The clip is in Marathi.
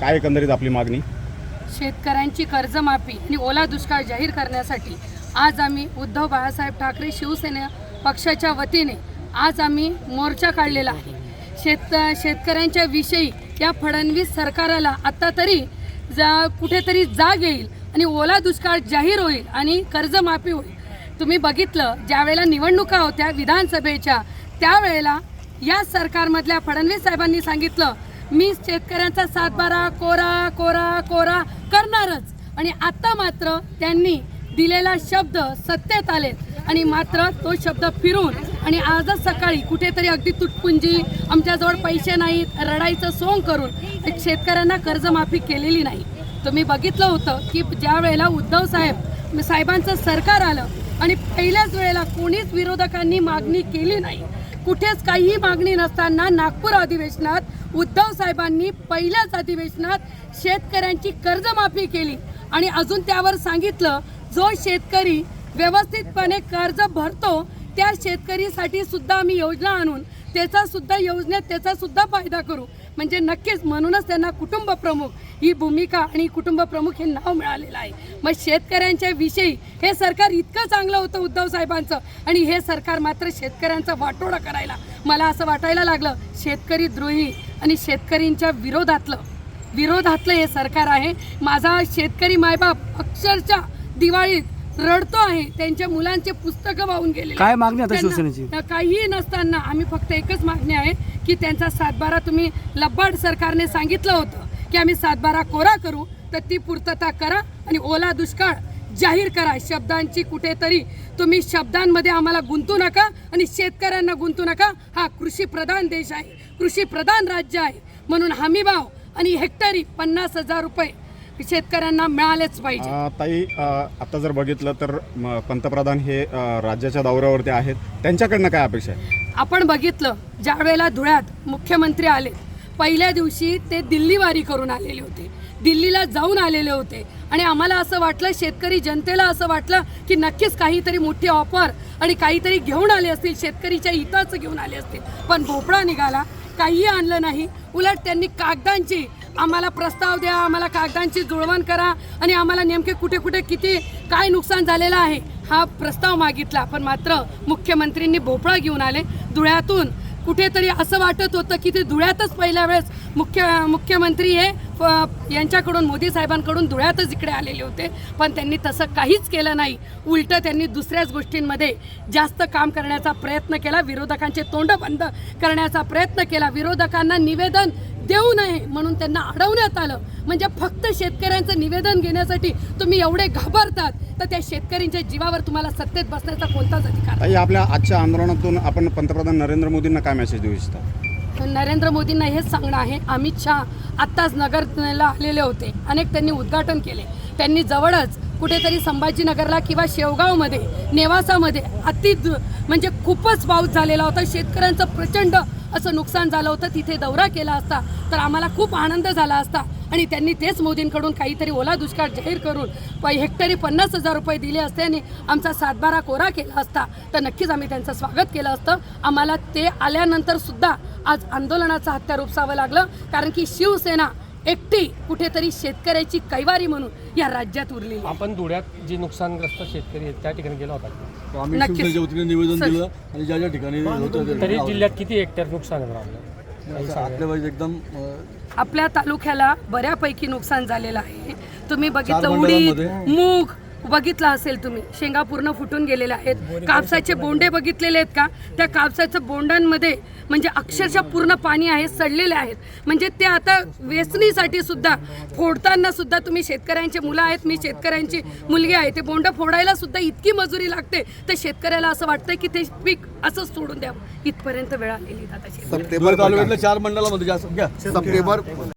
काय एकंदरीत आपली मागणी? शेतकऱ्यांची कर्जमाफी आणि ओला दुष्काळ जाहीर करण्यासाठी आज आम्ही उद्धव बाळासाहेब ठाकरे शिवसेना पक्षाच्या वतीने आज आम्ही मोर्चा काढलेला आहे. शेत शेतकऱ्यांच्या विषयी या फडणवीस सरकाराला आत्ता तरी जा कुठेतरी जाग येईल आणि ओला दुष्काळ जाहीर होईल आणि कर्जमाफी होईल. तुम्ही बघितलं ज्यावेळेला निवडणुका होत्या विधानसभेच्या त्यावेळेला या सरकारमधल्या फडणवीस साहेबांनी सांगितलं मी शेतकऱ्यांचा सातबारा कोरा कोरा कोरा करणारच. आणि आता मात्र त्यांनी दिलेला शब्द सत्तेत आले आणि मात्र तो शब्द फिरून आणि आजच सकाळी कुठेतरी अगदी तुटपुंजी आमच्याजवळ पैसे नाहीत रडायचं सोंग करून शेतकऱ्यांना कर्जमाफी केलेली नाही. तुम्ही बघितलं होतं की ज्या वेळेला उद्धव साहेब साहेबांचं सरकार आलं आणि पहिल्याच वेळेला कोणीच विरोधकांनी मागणी केली नाही. कुठेच काहीही मागणी नसताना नागपूर अधिवेशनात उद्धव साहेबांनी पहिल्याच अधिवेशनात शेतकऱ्यांची कर्जमाफी केली. आणि अजून त्यावर सांगितलं जो शेतकरी व्यवस्थितपणे कर्ज भरतो त्या शेतकरीसाठी सुद्धा आम्ही योजना आणून त्याचा सुद्धा योजनेत त्याचा सुद्धा फायदा करू. म्हणजे नक्कीच म्हणूनच त्यांना कुटुंब प्रमुख ही भूमिका आणि कुटुंब प्रमुख हे नाव मिळालेलं आहे. मग शेतकऱ्यांच्या विषयी हे सरकार इतकं चांगलं होतं उद्धव साहेबांचं आणि हे सरकार मात्र शेतकऱ्यांचा वाटोळा करायला. मला असं वाटायला लागलं शेतकरी द्रोही आणि शेतकरींच्या विरोधातलं विरोधातलं हे सरकार आहे. माझा शेतकरी मायबाप अक्षरशः दिवाळीत रडतो आहे. त्यांच्या मुलांचे पुस्तकं वाहून गेले काय मागणी आता शिवसेनेची? काहीही नसताना आम्ही फक्त एकच मागणी आहे की त्यांचा सातबारा तुम्ही लब्बाड सरकारने सांगितलं होतं की आम्ही सातबारा कोरा करू तर ती पूर्तता करा आणि ओला दुष्काळ जाहीर करा. शब्दांची कुठेतरी तुम्ही शब्दांमध्ये आम्हाला गुंतू नका आणि शेतकऱ्यांना गुंतू नका. हा कृषी प्रधान देश आहे. कृषी प्रधान राज्य आहे. म्हणून हमी भाव आणि हेक्टरी पन्नास हजार रुपये शेतकऱ्यांना मिळालेच पाहिजे. ताई आता जर बघितलं तर पंतप्रधान हे राज्याच्या दौऱ्यावरती आहेत. त्यांच्याकडनं काय अपेक्षा आहे? आपण बघितलं ज्या वेळेला धुळ्यात मुख्यमंत्री आले पहिल्या दिवशी ते दिल्लीवारी करून आलेले होते. दिल्लीला जाऊन आलेले होते. आणि आम्हाला असं वाटलं शेतकरी जनतेला असं वाटलं की नक्कीच काहीतरी मोठी ऑफर आणि काहीतरी घेऊन आले असतील शेतकरीच्या हिताचं घेऊन आले असतील. पण भोपळा निघाला काहीही आणलं नाही. उलट त्यांनी कागदांची आम्हाला प्रस्ताव द्या आम्हाला कागदांची जुळवण करा आणि आम्हाला नेमके कुठे कुठे किती काय नुकसान झालेलं आहे हा प्रस्ताव मागितला. पण मात्र मुख्यमंत्र्यांनी भोपळा घेऊन आले. धुळ्यातून कुठेतरी असं वाटत होतं की ते धुळ्यातच पहिल्या वेळेस मुख्य मुख्यमंत्री हे यांच्याकडून मोदी साहेबांकडून धुळ्यातच इकडे आलेले होते. पण त्यांनी तसं काहीच केलं नाही. उलटं त्यांनी दुसऱ्याच गोष्टींमध्ये जास्त काम करण्याचा प्रयत्न केला. विरोधकांचे तोंड बंद करण्याचा प्रयत्न केला. विरोधकांना निवेदन देऊ नये म्हणून त्यांना अडवण्यात आलं. म्हणजे फक्त शेतकऱ्यांचं निवेदन घेण्यासाठी तुम्ही एवढे घाबरतात. तर त्या शेतकऱ्यांच्या जीवावर तुम्हाला सत्तेत बसण्याचा कोणताच अधिकार. ताई आपल्या आजच्या आंदोलनातून आपण पंतप्रधान नरेंद्र मोदींना काय मेसेज देऊ इच्छिता? नरेंद्र मोदींना हेच सांगणं आहे अमित शहा आत्ताच नगरला आलेले होते. अनेक त्यांनी उद्घाटन केले. त्यांनी जवळच कुठेतरी संभाजीनगरला किंवा शेवगावमध्ये नेवासामध्ये अति म्हणजे खूपच पाऊस झालेला होता. शेतकऱ्यांचं प्रचंड असं नुकसान झालं होतं. तिथे दौरा केला असता. तर आम्हाला खूप आनंद झाला असता. आणि त्यांनी तेच मोदींकडून काहीतरी ओला दुष्काळ जाहीर करून प हेक्टरी पन्नास हजार रुपये दिले असते आणि आमचा सातबारा कोरा केला असता. तर नक्कीच आम्ही त्यांचं स्वागत केलं असतं. आम्हाला ते आल्यानंतर सुद्धा आज आंदोलनाचं हत्यार उपसावं लागलं. कारण की शिवसेना एकटी कुठेतरी शेतकऱ्याची कैवारी म्हणून या राज्यात उरलेली आहे. आपण धुळ्यात जे नुकसानग्रस्त शेतकरी आहेत त्या ठिकाणी गेला होता. निवेदन. दिलं आणि ज्या ज्या ठिकाणी तरी जिल्ह्यात किती हेक्टर नुकसान असं आतल्या एकदम आपल्या तालुक्याला बऱ्यापैकी नुकसान झालेलं आहे तुम्ही बघितलं उडीद. मूग बघितलं असेल तुम्ही. शेंगा पूर्ण फुटून गेलेल्या आहेत. कापसाचे बोंडे बघितलेले आहेत का? त्या कापसाच्या बोंडांमध्ये म्हणजे अक्षरशः पूर्ण पाणी आहे सडलेले आहेत. म्हणजे ते आता वेचणीसाठी सुद्धा फोडताना सुद्धा तुम्ही शेतकऱ्यांची मुलं आहेत मी शेतकऱ्यांची मुलगी आहे ते बोंड फोडायला सुद्धा इतकी मजुरी लागते. तर शेतकऱ्याला असं वाटतं की ते पीक असंच सोडून द्यावं. इथपर्यंत वेळ आलेली आता सप्टेंबर